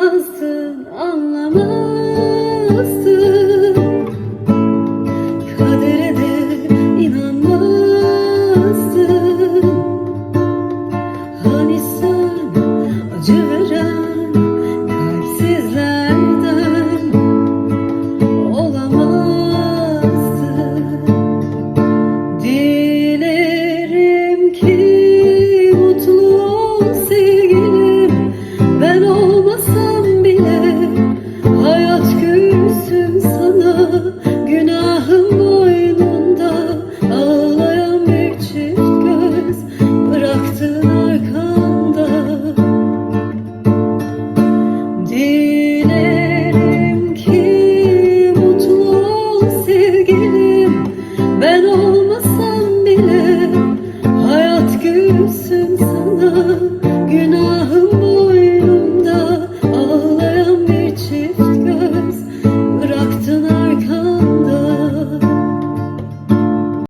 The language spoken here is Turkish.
anlamazsın, anlamazsın inanmazsın Hani sen acı Ben olmasam